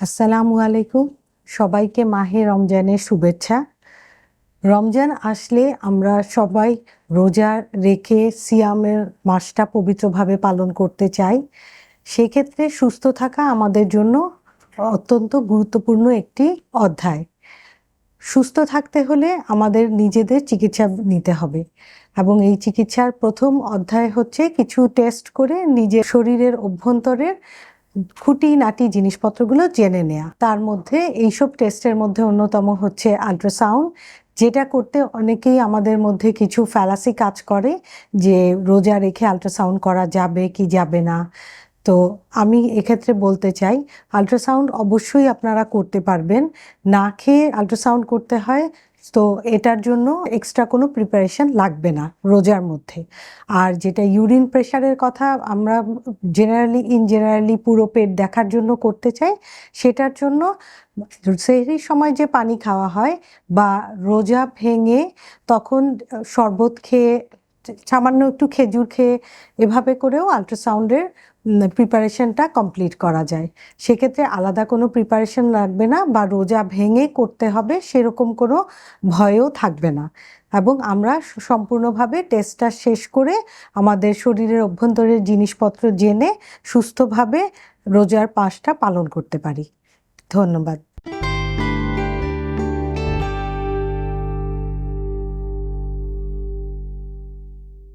আসসালামু আলাইকুম। সবাইকে মাহে রমজানের শুভেচ্ছা। রমজান আসলে আমরা সবাই রোজা রেখে সিয়ামের মাসটা পবিত্রভাবে পালন করতে চাই। সেক্ষেত্রে সুস্থ থাকা আমাদের জন্য অত্যন্ত গুরুত্বপূর্ণ একটি অধ্যায়। সুস্থ থাকতে হলে আমাদের নিজেদের চিকিৎসা নিতে হবে এবং এই চিকিৎসার প্রথম অধ্যায় হচ্ছে কিছু টেস্ট করে নিজের শরীরের অভ্যন্তরের খুঁটিনাটি জিনিসপত্রগুলো জেনে নেওয়া তার মধ্যে এইসব টেস্টের মধ্যে অন্যতম হচ্ছে আল্ট্রাসাউন্ড, যেটা করতে অনেকেই আমাদের মধ্যে কিছু ফ্যালাসি কাজ করে যে রোজা রেখে আল্ট্রাসাউন্ড করা যাবে কি যাবে না। তো আমি এক্ষেত্রে বলতে চাই, আল্ট্রাসাউন্ড অবশ্যই আপনারা করতে পারবেন। না খেয়ে আল্ট্রাসাউন্ড করতে হয় তো এটার জন্য এক্সট্রা কোনো প্রিপারেশন লাগবে না রোজার মধ্যে। আর যেটা ইউরিন প্রেশারের কথা আমরা জেনারেলি ইন জেনারেলি পুরো পেট দেখার জন্য করতে চাই, সেটার জন্য সেই সময় যে পানি খাওয়া হয় বা রোজা ভেঙে তখন শরবত খেয়ে সামান্য একটু খেজুর খেয়ে এভাবে করেও আল্ট্রাসাউন্ডের প্রিপারেশনটা কমপ্লিট করা যায়। সেক্ষেত্রে আলাদা কোনো প্রিপারেশন লাগবে না বা রোজা ভেঙে করতে হবে সেরকম কোনো ভয়ও থাকবে না। এবং আমরা সম্পূর্ণভাবে টেস্টটা শেষ করে আমাদের শরীরের অভ্যন্তরের জিনিসপত্র জেনে সুস্থভাবে রোজার পাশটা পালন করতে পারি। ধন্যবাদ।